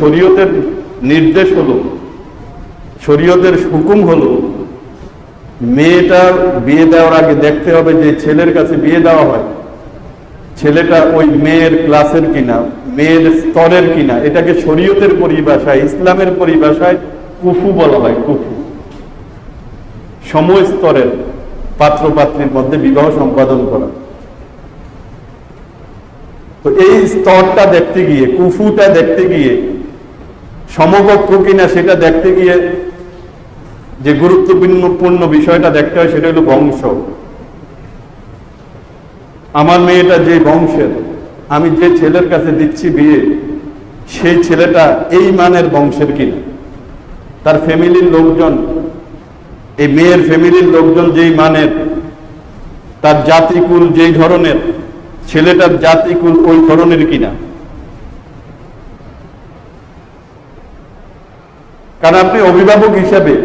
শরীয়তের নির্দেশ হলো, শরীয়তের হুকুম হলো মেয়েটা বিয়ে দেওয়ার আগে দেখতে হবে যে ছেলের কাছে বিয়ে দেওয়া হয়। ছেলেটা ওই মেয়ের ক্লাসের কিনা, মেয়ের স্তরের কিনা, এটাকে শরীয়তের পরিভাষায়, ইসলামের পরিভাষায় কুফু বলা হয়, কুফু। সময় স্তরের পাত্র পাত্রীর মধ্যে বিবাহ সম্পাদন করা। তো এই স্তরটা দেখতে গিয়ে, কুফুটা দেখতে গিয়ে সমকক্ষ কিনা সেটা দেখতে গিয়ে যে গুরুত্বপূর্ণ বিষয়টা দেখতে হয় সেটা হলো বংশ। আমার মেয়েটা যে বংশের, আমি যে ছেলের কাছে দিচ্ছি বিয়ে, সেই ছেলেটা এই মানের বংশের কিনা। তার ফ্যামিলির লোকজন, এই মেয়ের ফ্যামিলির লোকজন যেই মানের, তার জাতিকুল যেই ধরনের, ছেলেটার জাতিকুল ওই ধরনের কিনা। কারণ আপনি অভিভাবক হিসাবে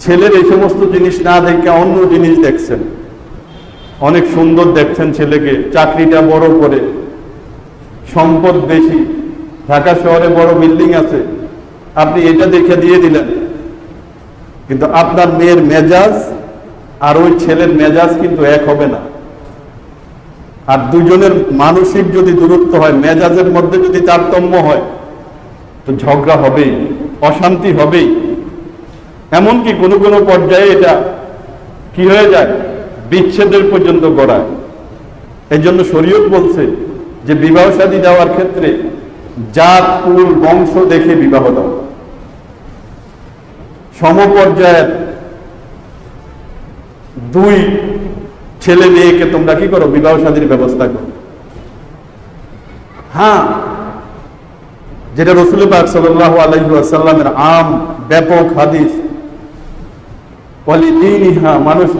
ছেলের এই সমস্ত জিনিস না দেখে অন্য জিনিস দেখছেন। অনেক সুন্দর দেখছেন ছেলেকে, চাকরিটা বড় করে। সম্পদ বেশি। ঢাকা শহরে বড় বিল্ডিং আছে। আপনি এটা দেখে দিয়ে দিলেন। কিন্তু আপনার মেয়ের মেজাজ আর ওই ছেলের মেজাজ কিন্তু এক হবে না। আর দুজনের মানসিক যদি দূরত্ব হয়, মেজাজের মধ্যে যদি তারতম্য হয়, তো ঝগড়া হবেই। অশান্তি হবেই। এমনকি কোনো কোনো পর্যায়ে এটা কি হয়ে যায়? বিচ্ছেদের পর্যন্ত গড়ায়। এই জন্য শরীয়ত বলছে যে বিবাহ শাদী দেওয়ার ক্ষেত্রে জাত, কুল, বংশ দেখে বিবাহ দাও। সমপর্যায়ের দুই ছেলে মেয়েকে তোমরা কি করো? বিবাহ শাদীর ব্যবস্থা করো। হ্যাঁ যেটা রসুল পাক সাল্লাহ আলহিসাল্লামের আম, ব্যাপক হাদিস। ইহা মানুষ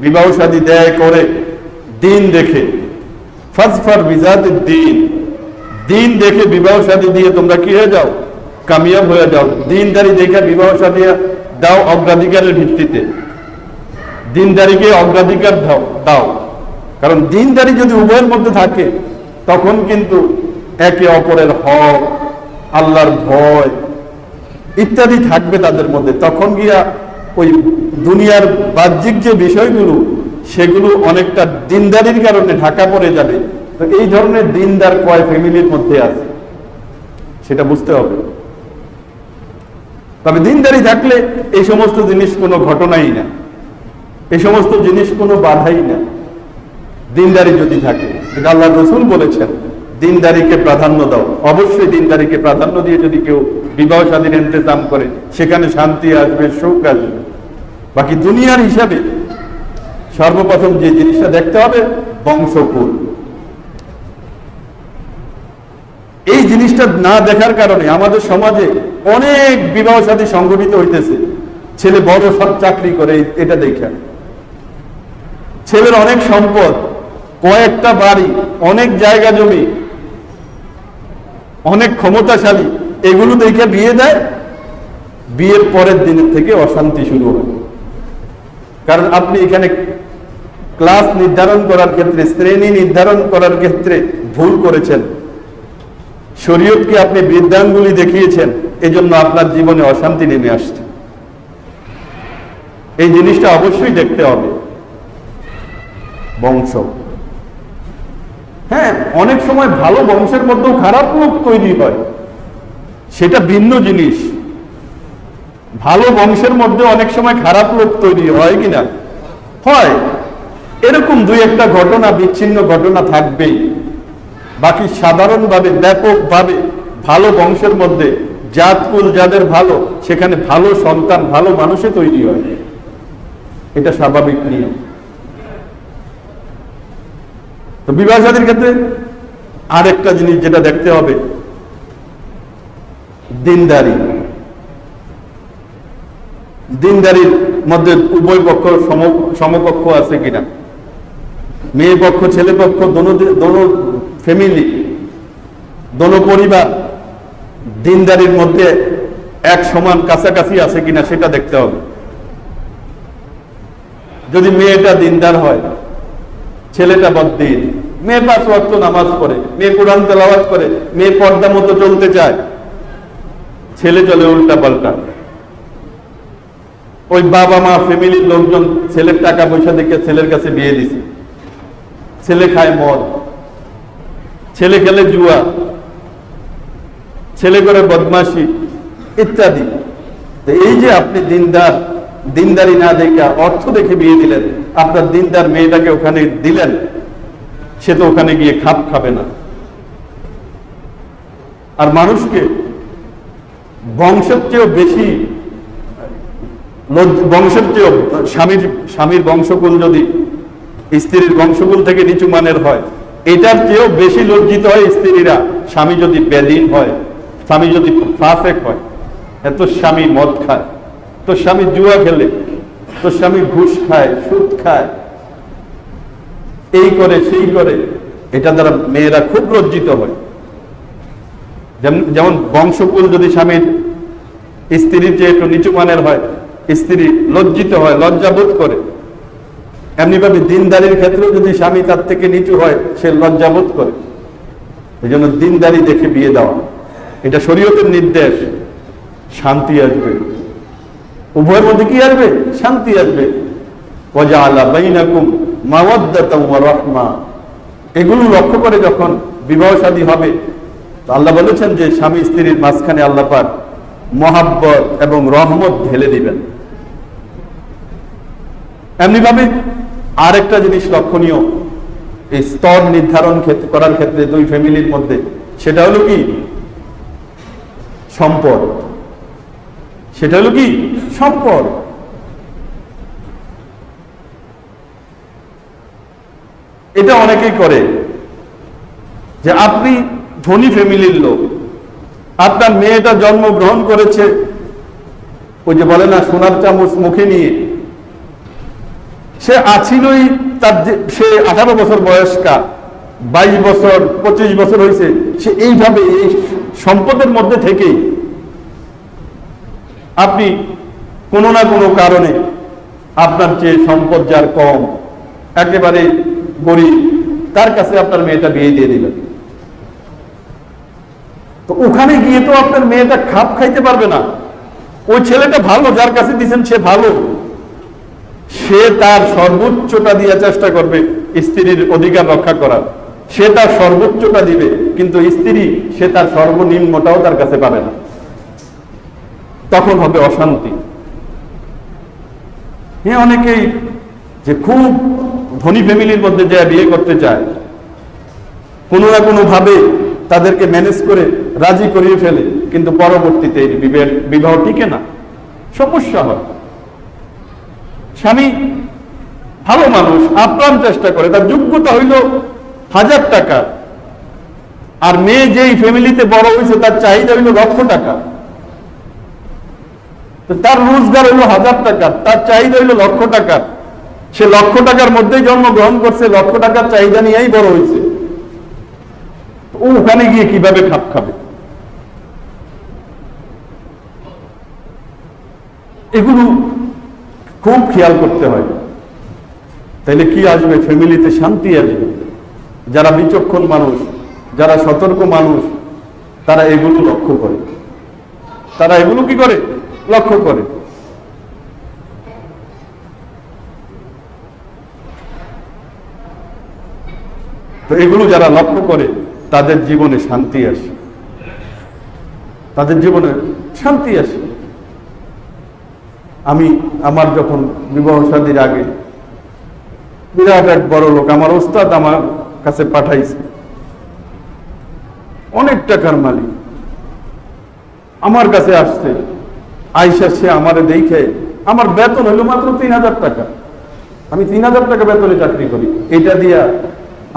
বিবাহ শাদী দেয় করে, দিন দেখে। ফজফর বিজাত দিন। দিন দেখে বিবাহ শাদী দিয়ে তোমরা কি হয়ে যাও? কামিয়াব হয়ে যাও। দিনদারি দেখে বিবাহ শাদী দাও অগ্রাধিকারের ভিত্তিতে। দিনদারিকে অগ্রাধিকার দাও দাও। কারণ দিনদারি যদি উভয়ের মধ্যে থাকে, তখন কিন্তু একে অপরের হক আল্লাহর ভয় ইত্যাদি থাকবে তাদের মধ্যে। তখন গিয়া ওই দুনিয়ার বাহ্যিক যে বিষয়গুলো, সেগুলো অনেকটা দিনদারির কারণে ঢাকা পড়ে যাবে। তো এই ধরনের দিনদার কয় ফ্যামিলির মধ্যে আছে? সেটা বুঝতে হবে। তবে দিনদারি থাকলে এই সমস্ত জিনিস কোনো ঘটনাই না। এই সমস্ত জিনিস কোনো বাধাই না। দিনদারি যদি থাকে এটা আল্লাহ রসুল বলেছেন দিনদারিকে প্রাধান্য দাও। অবশ্যই দিনদারিকে প্রাধান্য দিয়ে যদি কেউ বিবাহ স্বাধীন ইন্তজাম করে, সেখানে শান্তি আসবে, সুখ আসবে। বাকি দুনিয়ার হিসাবে সর্বপ্রথম যে জিনিসটা দেখতে হবে, বংশকুল। এই জিনিসটা না দেখার কারণে আমাদের সমাজে অনেক বিবাহ সাথী সংগঠিত হইতেছে। ছেলে বড় সব চাকরি করে, এটা দেখা। ছেলের অনেক সম্পদ, কয়েকটা বাড়ি, অনেক জায়গা জমি অনেক ক্ষমতাশালী, এগুলো দেখে বিয়ে দেয়, বিয়ের পরের দিনের থেকে অশান্তি শুরু হয়। কারণ আপনি এখানে ক্লাস নির্ধারণ করার ক্ষেত্রে, শ্রেণি নির্ধারণ করার ক্ষেত্রে ভুল করেছেন। শরীয়তকে আপনি বৃদ্ধাঙ্গুলি দেখিয়েছেন, এজন্য আপনার জীবনে অশান্তি নেমে আসছে। এই জিনিসটা অবশ্যই দেখতে হবে। বংশ। হ্যাঁ অনেক সময় ভালো বংশের মধ্যেও খারাপ লোক তৈরি হয়। সেটা ভিন্ন জিনিস। ভালো বংশের মধ্যে অনেক সময় খারাপ লোক তৈরি হয় কিনা হয়। এরকম দুই একটা ঘটনা, বিচ্ছিন্ন ঘটনা থাকবেই। বাকি সাধারণভাবে, ব্যাপকভাবে ভালো বংশের মধ্যে জাতকুল যাদের ভালো, সেখানে ভালো সন্তান, ভালো মানুষে তৈরি হয়। এটা স্বাভাবিক নিয়ম। তো বিবাহ সাদীর ক্ষেত্রে আরেকটা জিনিস যেটা দেখতে হবে, দিনদারি। দিনদারির মধ্যে উভয় পক্ষ সম- সমকক্ষ আছে কিনা? মেয়ে পক্ষ, ছেলে পক্ষ, দোনো ফ্যামিলি দোনো পরিবার দিনদারির মধ্যে এক সমান কাছাকাছি আছে কিনা সেটা দেখতে হবে। যদি মেয়েটা দিনদার হয় ছেলেটা বদ্দিন মেয়ে পাঁচ ওয়াক্ত নামাজ পড়ে, মেয়ে কোরআন তেলাওয়াত করে, মেয়ে পর্দা মতো চলতে চায়। ছেলে চলে উল্টা পাল্টা। ওই বাবা মা ফ্যামিলির লোকজন ছেলের টাকা পয়সা দেখে ছেলের কাছে বিয়ে দিছে। ছেলে খায় মদ। ছেলে খেলে জুয়া। ছেলে করে বদমাশি, ইত্যাদি। এই যে আপনি দিনদার দিনদারি না দেখে অর্থ দেখে বিয়ে দিলেন। আপনার দিনদার মেয়েটাকে ওখানে দিলেন। সে তো ওখানে গিয়ে খাপ খাবে না। আর মানুষকে বংশের চেয়েও বেশি বংশের চেয়েও স্বামীর স্বামীর বংশকুল যদি স্ত্রীর বংশকুল থেকে নিচু মানের হয়, এটার চেয়েও বেশি লজ্জিত হয় স্ত্রীরা। স্বামী যদি বেদিন হয়, স্বামী যদি ফাসেক হয়, এত স্বামী মদ খায়। তো স্বামী জুয়া খেলে, তো স্বামী ঘুষ খায়, সুদ খায়। এই করে, সেই করে। এটা দ্বারা মেয়েরা খুব লজ্জিত হয়। যেমন- বংশকুল যদি স্বামীর স্ত্রীর চেয়ে একটু নিচু মানের হয়, স্ত্রী লজ্জিত হয় লজ্জাবোধ করে। এমনি ভাবে দিনদারির ক্ষেত্রেও যদি স্বামী তার থেকে নিচু হয়, সে লজ্জাবোধ করে। এই জন্য দিনদারি দেখে বিয়ে দেওয়া। এটা শরীয়তের নির্দেশ। শান্তি আসবে। উভয়ের মধ্যে কি আসবে? শান্তি আসবে। এগুলো লক্ষ্য করে যখন বিবাহ শাদী হবে আল্লাহ বলেছেন যে স্বামী স্ত্রীর মাঝখানে আল্লাহ পাক মহাব্বত এবং রহমত ঢেলে দিবেন। এমনি ভাবে আরেকটা জিনিস লক্ষণীয়, এই স্তর নির্ধারণ ক্ষেত্রে- করার ক্ষেত্রে দুই ফ্যামিলির মধ্যে, সেটা হলো কি? সম্পদ। সেটা হলো কি? সম্পদ। এটা অনেকেই করে যে আপনি ধনী ফ্যামিলির লোক, আপনার মেয়েটা জন্মগ্রহণ করেছে ওই যে বলে না, সোনার চামচ মুখে নিয়ে। সে আছিলই তার সে আঠারো বছর বয়স্কা বাইশ বছর, পঁচিশ বছর হয়েছে, সে এইভাবে এই সম্পদের মধ্যে থেকেই আপনি কোনো না কোনো কারণে আপনার চেয়ে সম্পদ যার কম, একেবারে গরিব, তার কাছে আপনার মেয়েটা বিয়ে দিয়ে দিলেন তো ওখানে গিয়ে তো আপনার মেয়েটা খাপ খাইতে পারবে না। ওই ছেলেটা ভালো, যার কাছে দিয়েছেন সে ভালো। সে তার সর্বোচ্চটা দিয়ে চেষ্টা করবে স্ত্রীর অধিকার রক্ষা করার। সে তার সর্বোচ্চটা দিবে, কিন্তু স্ত্রী সে তার সর্বনিম্নটাও তার কাছে পাবে না। তখন হবে অশান্তি। হ্যাঁ অনেকেই যে খুব ধনী ফ্যামিলির মধ্যে যা বিয়ে করতে চায়, কোনো না কোনো ভাবে তাদেরকে ম্যানেজ করে রাজি করিয়ে ফেলে, কিন্তু পরবর্তীতে বিবাহ টিকে না। সমস্যা হয়। স্বামী ভালো মানুষ, আপ্রাণ চেষ্টা করে, তার যোগ্যতা হইল হাজার টাকা। আর মেয়ে যেই ফ্যামিলিতে বড় হয়েছে, তার চাহিদা হইল লক্ষ টাকা। তো তার রোজগার হইল হাজার টাকা, তার চাহিদা হইল লক্ষ টাকা। সে লক্ষ টাকার মধ্যেই জন্মগ্রহণ করছে, লক্ষ টাকার চাহিদা নিয়েই বড় হয়েছে। ও ওখানে গিয়ে কীভাবে খাপ খাবে? এগুলো খুব খেয়াল করতে হয়। তাইলে কি আসবে? ফ্যামিলিতে শান্তি আসবে। যারা বিচক্ষণ মানুষ, যারা সতর্ক মানুষ, তারা এগুলো লক্ষ্য করে। তারা এগুলো কি করে? লক্ষ্য করে। তো এগুলো যারা লক্ষ্য করে, তাদের জীবনে শান্তি আসে। তাদের জীবনে শান্তি আসে। আমি আমার যখন বিবাহ শাদীর আগে বিরাট এক বড় লোক আমার ওস্তাদ আমার কাছে পাঠাইছে। অনেক টাকার মালিক। আমার কাছে আসছে। আইসা সে আমারে দেখে, আমার বেতন হলো মাত্র তিন হাজার টাকা। আমি তিন হাজার টাকা বেতনে চাকরি করি। এটা দিয়া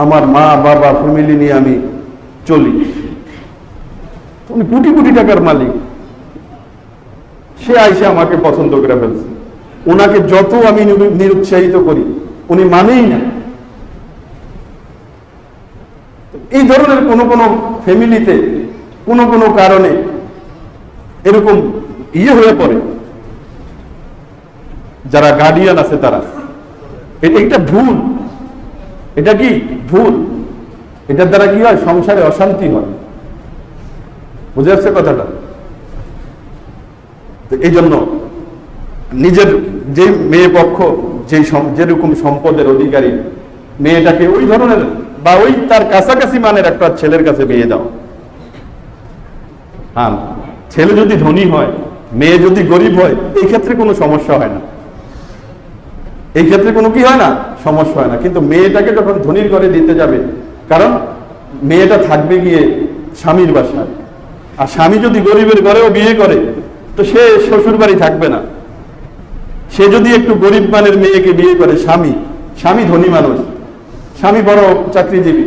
আমার মা, বাবা ফ্যামিলি নিয়ে আমি চলি। উনি কোটি কোটি টাকার মালিক। সে আইসে আমাকে পছন্দ করে ফেলছে। ওনাকে যত আমি নিরুৎসাহিত করি, উনি মানেই না। এই ধরনের কোনো কোনো ফ্যামিলিতে কোনো কোনো কারণে এরকম ইয়ে হয়ে পড়ে। যারা গার্ডিয়ান আছে তারা। এটা ভুল। এটা কি? ভুল। এটার দ্বারা কি হয়? সংসারে অশান্তি হয়। বুঝে যাচ্ছে কথাটা? এই জন্য নিজের যে মেয়ে পক্ষ, যে যেরকম সম্পদের অধিকারী, মেয়েটাকে ওই ধরনের বা ওই তার কাছাকাছি মানের একটা ছেলের কাছে বিয়ে দাও। হ্যাঁ ছেলে যদি ধনী হয় মেয়ে যদি গরিব হয়, এই ক্ষেত্রে কোনো সমস্যা হয় না। এই ক্ষেত্রে কোনো কি হয় না? সমস্যা হয় না। কিন্তু মেয়েটাকে যখন ধনীর ঘরে দিতে যাবে, কারণ মেয়েটা থাকবে গিয়ে স্বামীর বাসায়। আর স্বামী যদি গরিবের ঘরেও বিয়ে করে, তো সে শ্বশুর বাড়ি থাকবে না। সে যদি একটু গরিব মানের মেয়েকে বিয়ে করে, স্বামী স্বামী ধনী মানুষ, স্বামী বড় চাকরিজীবী,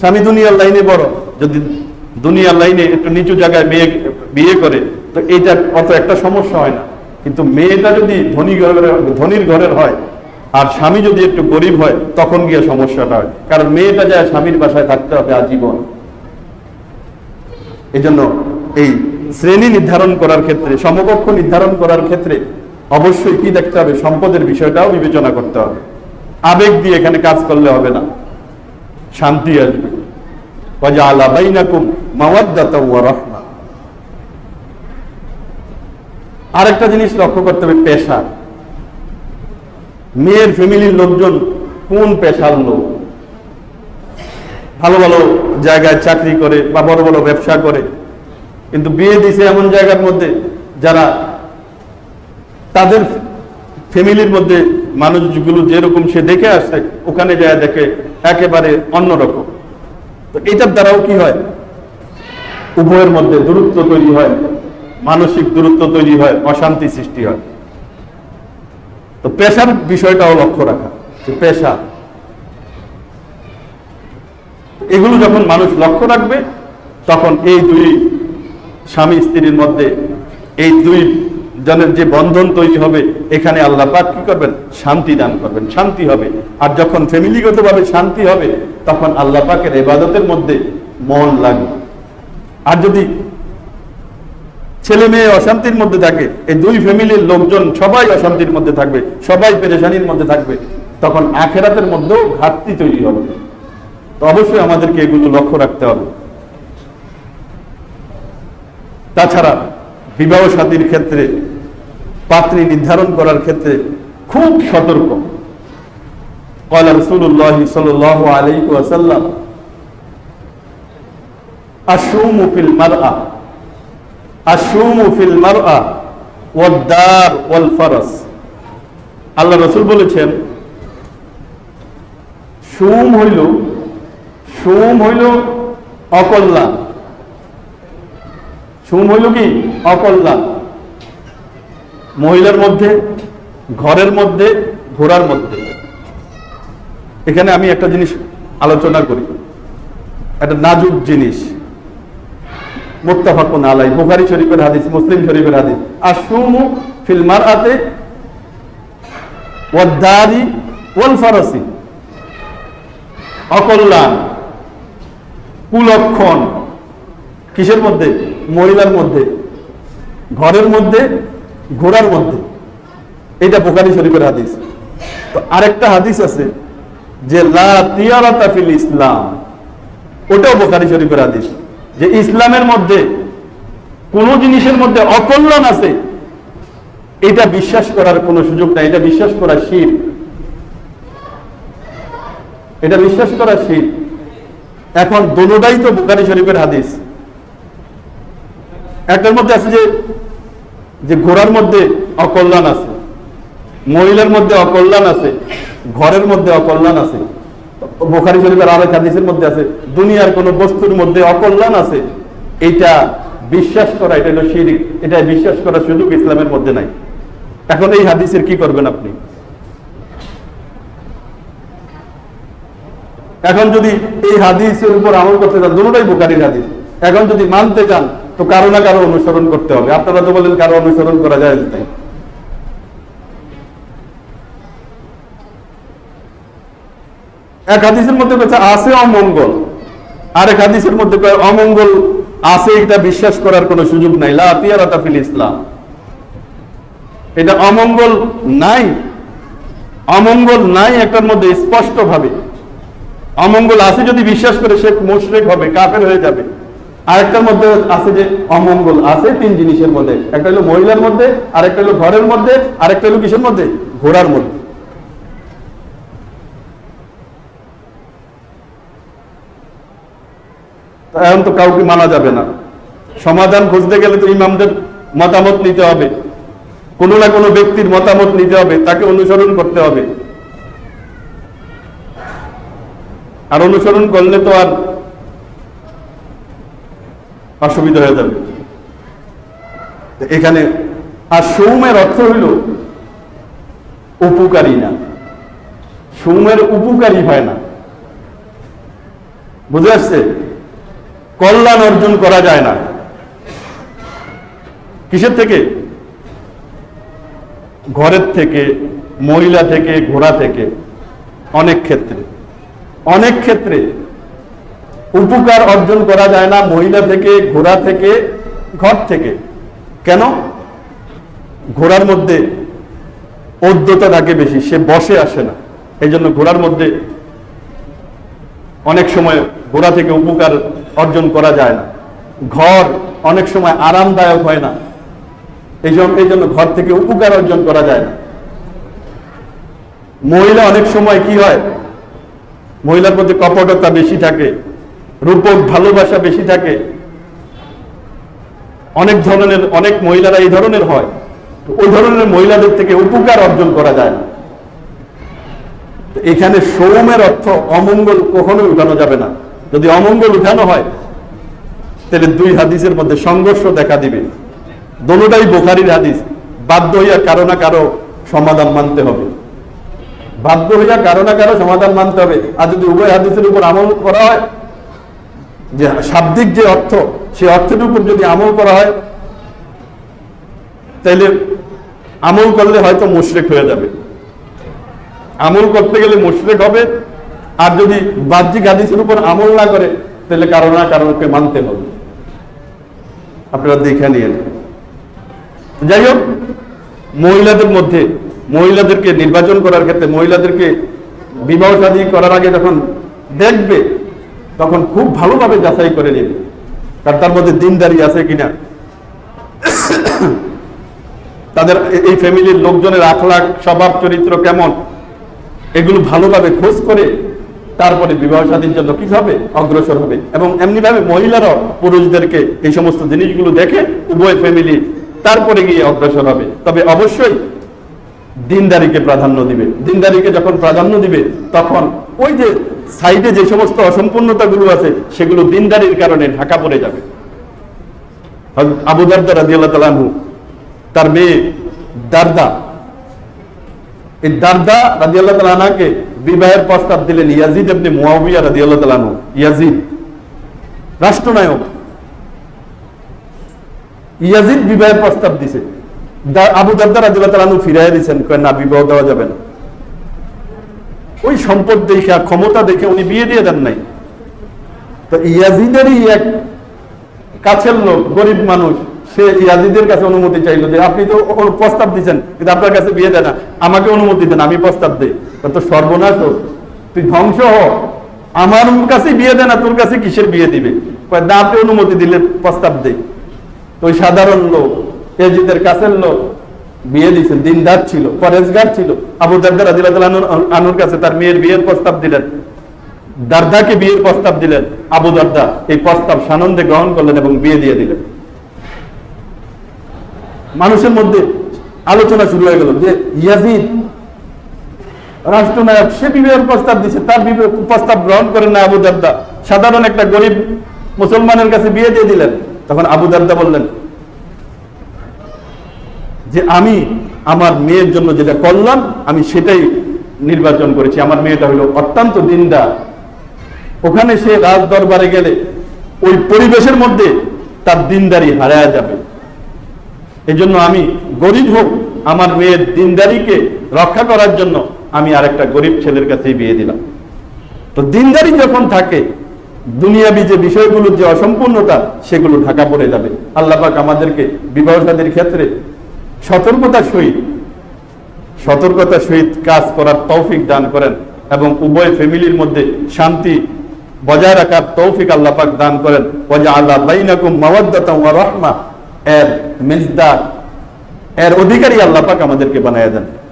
স্বামী দুনিয়ার লাইনে বড়, যদি দুনিয়ার লাইনে একটু নিচু জায়গায় মেয়ে বিয়ে করে, তো এইটা অত একটা সমস্যা হয় না। কিন্তু মেয়েটা যদি ধনী ঘরের, ধনীর ঘরের হয়, আর স্বামী যদি একটু গরিব হয়, তখন গিয়ে সমস্যাটা হয়। কারণ মেয়েটা যায় স্বামীর বাসায় থাকতে হবে আজীবন। এই জন্য এই শ্রেণি নির্ধারণ করার ক্ষেত্রে, সমকক্ষ নির্ধারণ করার ক্ষেত্রে অবশ্যই কি দেখতে হবে? সম্পদের বিষয়টাও বিবেচনা করতে হবে। আবেগ দিয়ে এখানে কাজ করলে হবে না। শান্তি আসবে। আরেকটা জিনিস লক্ষ্য করতে হবে, পেশা। মেয়ের ফ্যামিলির লোকজন কোন পেশার লোক? ভালো ভালো জায়গায় চাকরি করে বা বড় বড় ব্যবসা করে, কিন্তু বিয়ে দিছে এমন জায়গার মধ্যে যারা তাদের ফ্যামিলির মধ্যে মানুষগুলো যেরকম সে দেখে আসে, ওখানে যায় দেখে একেবারে অন্যরকম। তো এটার দ্বারাও কি হয়? উভয়ের মধ্যে দূরত্ব তৈরি হয়, মানসিক দূরত্ব তৈরি হয়, অশান্তি সৃষ্টি হয়। তো পেশার বিষয়টাও লক্ষ্য রাখা, যে পেশা এগুলো যখন মানুষ লক্ষ্য রাখবে, তখন এই দুই স্বামী স্ত্রীর মধ্যে, এই দুই জনের যে বন্ধন তৈরি হবে, এখানে আল্লাহ পাক কি করবেন? শান্তি দান করবেন, শান্তি হবে। আর যখন ফ্যামিলিগতভাবে শান্তি হবে তখন আল্লাহ পাকের এবাদতের মধ্যে মন লাগবে। আর যদি ছেলে মেয়ে অশান্তির মধ্যে থাকে, এই দুই ফ্যামিলির লোকজন সবাই অশান্তির মধ্যে থাকবে, সবাই পেরেশানির মধ্যে থাকবে, তখন আখেরাতের মধ্যেও ঘাটতি তৈরি হবে। তো অবশ্যই আমাদেরকে এগুলো লক্ষ্য রাখতে হবে। তাছাড়া বিবাহ সাথীর ক্ষেত্রে পাত্রী নির্ধারণ করার ক্ষেত্রে খুব সতর্ক। قال رسول الله صلى الله عليه وسلم الشوم في المرأة الشوم في المرأة والدار والفرس আল্লাহ রসুল বলেছেন সুম হইল সুম হইল অকল্যাণ সুম হইল কি অকল্যাণ মহিলার মধ্যে ঘরের মধ্যে ঘোড়ার মধ্যে এখানে আমি একটা জিনিস আলোচনা করি। একটা নাজুক জিনিস। মুত্তাফাকুন আলাই বুখারী শরীফের হাদিস, মুসলিম শরীফের হাদিস। আর সুমু ফিল মারআতে ওয়াদ্দারি ওয়াল ফারাসি অকল্যাণ, কুলক্ষণ, কিসের মধ্যে? মহিলার মধ্যে, ঘরের মধ্যে, ঘোড়ার মধ্যে। এটা বোকারি শরীফের হাদিস। তো আরেকটা হাদিস আছে যে ইসলাম। ওটাও বোকারি শরীফের হাদিস। যে ইসলামের মধ্যে কোন জিনিসের মধ্যে অকল্যাণ আছে, এটা বিশ্বাস করার কোনো সুযোগ নাই, এটা বিশ্বাস করা শির। এটা বিশ্বাস করা শির। এখন দোনোটাই তো বুখারি শরীফের হাদিস। একটার মধ্যে আছে যে যে ঘোড়ার মধ্যে অকল্যাণ আছে। মহিলার মধ্যে অকল্যাণ আছে, ঘরের মধ্যে অকল্যাণ আছে, বোখারি শরীফের আরেক হাদিসের মধ্যে আছে, দুনিয়ার কোন বস্তুর মধ্যে অকল্যাণ আছে, এটা বিশ্বাস করা, এটা হলো শিরিক, এটা বিশ্বাস করার সুযোগ ইসলামের মধ্যে নাই। এখন এই হাদিসের কি করবেন আপনি? এখন যদি এই হাদিসের উপর আমল করতে চান দুটোটাই বোকারির হাদিস। এখন যদি মানতে চান, তো কারও না কারও অনুসরণ করতে হবে। আপনারা তো বলেন, কারও অনুসরণ করা যায় তাই এক হাদিসের মধ্যে বলছে, আছে অমঙ্গল। আর এক হাদিসের মধ্যে অমঙ্গল আছে, এটা বিশ্বাস করার কোনো সুযোগ নাই। লা তিয়ারাতা ফিল ইসলাম। এটা অমঙ্গল নাই। অমঙ্গল নাই একটার মধ্যে স্পষ্ট ভাবে অমঙ্গল আছে যদি বিশ্বাস করে সে মুশরিক হবে, কাফের হয়ে যাবে। আরেকটার মধ্যে আছে যে অমঙ্গল আছে, তিন জিনিসের মধ্যে। একটা হলো মহিলার মধ্যে, আরেকটা হলো ঘরের মধ্যে, আরেকটা হলো কিসের মধ্যে? ঘোড়ার মধ্যে তা এখন তো কাউকে মানা যাবে না। সমাধান খুঁজতে গেলে তো ইমামদের মতামত নিতে হবে। কোনো না কোনো ব্যক্তির মতামত নিতে হবে, তাকে অনুসরণ করতে হবে। আর অনুসরণ করলে তো আর অসুবিধা হয়ে যাবে। এখানে আর সৌমের অর্থ হইল উপকারী না। সৌমের উপকারী হয় না। বুঝে আসছে? কল্যাণ অর্জন করা যায় না। কিসের থেকে? ঘরের থেকে, মহিলা থেকে, ঘোড়া থেকে, অনেক ক্ষেত্রে। অনেক ক্ষেত্রে উপকার অর্জন করা যায় না মহিলা থেকে, ঘোড়া থেকে, ঘর থেকে। কেন? ঘোড়ার মধ্যে অদ্যতা থাকে বেশি, সে বসে আসে না। এই জন্য ঘোড়ার মধ্যে অনেক সময় ঘোড়া থেকে উপকার অর্জন করা যায় না। ঘর অনেক সময় আরামদায়ক হয় না। এই জন্য এই জন্য ঘর থেকে উপকার অর্জন করা যায় না। মহিলা অনেক সময় কি হয়? মহিলার মধ্যে কপটতা বেশি থাকে, রূপক ভালোবাসা বেশি থাকে। অনেক ধরনের অনেক মহিলারা এই ধরনের হয়। ওই ধরনের মহিলাদের থেকে উপকার অর্জন করা যায় না। এখানে সৌমের অর্থ অমঙ্গল কখনোই উঠানো যাবে না। যদি অমঙ্গল উঠানো হয়, তাহলে দুই হাদিসের মধ্যে সংঘর্ষ দেখা দিবে। দোনোটাই বোখারির হাদিস। বাধ্য হইয়া কারও না কারও সমাধান মানতে হবে। বাধ্য হইয়া কারও না কারও সমাধান মানতে হবে। আর যদি উভয় হাদিসের উপর আমল করা হয়, যে শাব্দিক যে অর্থ সেই অর্থের উপর যদি আমল করা হয়, তাহলে আমল করলে হয়তো মুশরেক হয়ে যাবে। আমল করতে গেলে মুশরেক হবে। আর যদি বাহ্যিক হাদিসের উপর আমল না করে, তাহলে কারও না কারোকে মানতে হবে। আপনারা দেখে নিয়ে যাই হোক, মহিলাদের মধ্যে, মহিলাদেরকে নির্বাচন করার ক্ষেত্রে, মহিলাদেরকে বিবাহ শাদী করার আগে যখন দেখবে, তখন খুব ভালোভাবে যাচাই করে নেবে। কারণ তার মধ্যে দিনদারি আছে কিনা। তাদের এই ফ্যামিলির লোকজনের আখলাখ, স্বভাব, চরিত্র কেমন? এগুলো ভালোভাবে খোঁজ করে তারপরে বিবাহ স্বাধীন জন্য কি হবে অগ্রসর হবে? এবং এমনি ভাবে মহিলারাও পুরুষদেরকে এই সমস্ত জিনিসগুলো দেখে উভয় ফ্যামিলি তারপরে গিয়ে অগ্রসর হবে। তবে অবশ্যই দিনদারিকে প্রাধান্য দিবে। দিনদারিকে যখন প্রাধান্য দিবে, তখন ওই যে সাইডে যে সমস্ত অসম্পূর্ণতাগুলো আছে, সেগুলো দিনদারির কারণে ঢাকা পড়ে যাবে। হযরত আবু দারদা রাদিয়াল্লাহু তাআলা তার মেয়ে দারদা এই দারদা রাদিয়াল্লাহু তাআলা আনহাকে বিবাহের প্রস্তাব দিলেন ইয়াজিদ ইবনে মুয়াবিয়া রাদিয়াল্লাহু তাআলা আনহু। ইয়াজিদ, রাষ্ট্রনায়ক। ইয়াজিদ বিবাহের প্রস্তাব দিছে। আবু দারদা রাদিয়াল্লাহু তাআলা আনহু ফিরাইয়া দিয়েছেন কয় না, বিবাহ দেওয়া যাবে না। ওই সম্পদ দেখে ক্ষমতা দেখে উনি বিয়ে দিয়ে দেন নাই। তো ইয়াজিদেরই এক কাছের লোক, গরিব মানুষ সে ইয়াজিদের কাছে অনুমতি চাইলো যে, আপনি তো প্রস্তাব দিচ্ছেন কিন্তু আপনার কাছে বিয়ে দেয় না। আমাকে অনুমতি দেন, আমি প্রস্তাব দিই। তো সর্বনাশ হোক, তুই ধ্বংস হ। আমার কাছে বিয়ে দেয় না, তোর কাছে কিসের বিয়ে দিবে? না, আপনি অনুমতি দিলে প্রস্তাব দেই। তো সাধারণ লোক, ইয়াজিদের কাছের লোক, বিয়ে দিয়েছেন দিনদার ছিল পরেজগার ছিল। আবু দারদার আনুর কাছে তার মেয়ের বিয়ের প্রস্তাব দিলেন। দারদাকে বিয়ের প্রস্তাব দিলেন আবু দারদা এই প্রস্তাব সানন্দে গ্রহণ করলেন এবং বিয়ে দিয়ে দিলেন। মানুষের মধ্যে আলোচনা শুরু হয়ে গেল যে ইয়াজিদ রাষ্ট্রনায়ক, সে বিবাহের প্রস্তাব দিছে, তার বিবাহ প্রস্তাব গ্রহণ করেন না আবু দারদা। সাধারণ একটা গরিব মুসলমানের কাছে বিয়ে দিয়ে দিলেন। তখন আবু দারদা বললেন, যে আমি আমার মেয়ের জন্য যেটা করলাম, আমি সেটাই নির্বাচন করেছি। আমার মেয়েটা হলো অত্যন্ত দিনদার। ওখানে সে রাজ দরবারে গেলে ওই পরিবেশের মধ্যে তার দিনদারি হারায়া যাবে। এই জন্য আমি গরিব হোক, আমার মেয়ের দিনদারিকে রক্ষা করার জন্য আমি আরেকটা গরিব ছেলের কাছেই বিয়ে দিলাম। তো দিনদারি যখন থাকে, দুনিয়াবি যে বিষয়গুলোর যে অসম্পূর্ণতা, সেগুলো ঢাকা পড়ে যাবে। আল্লাহ পাক আমাদেরকে বিবাহ সাদীর ক্ষেত্রে সতর্কতার সহিত সতর্কতার সহিত কাজ করার তৌফিক দান করেন এবং উভয় ফ্যামিলির মধ্যে শান্তি বজায় রাখার তৌফিক আল্লাহ পাক দান করেন। আল্লাহ বাইনাকুম মাওয়াদ্দাতাম ওয়া রাহমা। এর মেজদার এর অধিকারী আল্লাহ পাক আমাদেরকে বানায় দেন।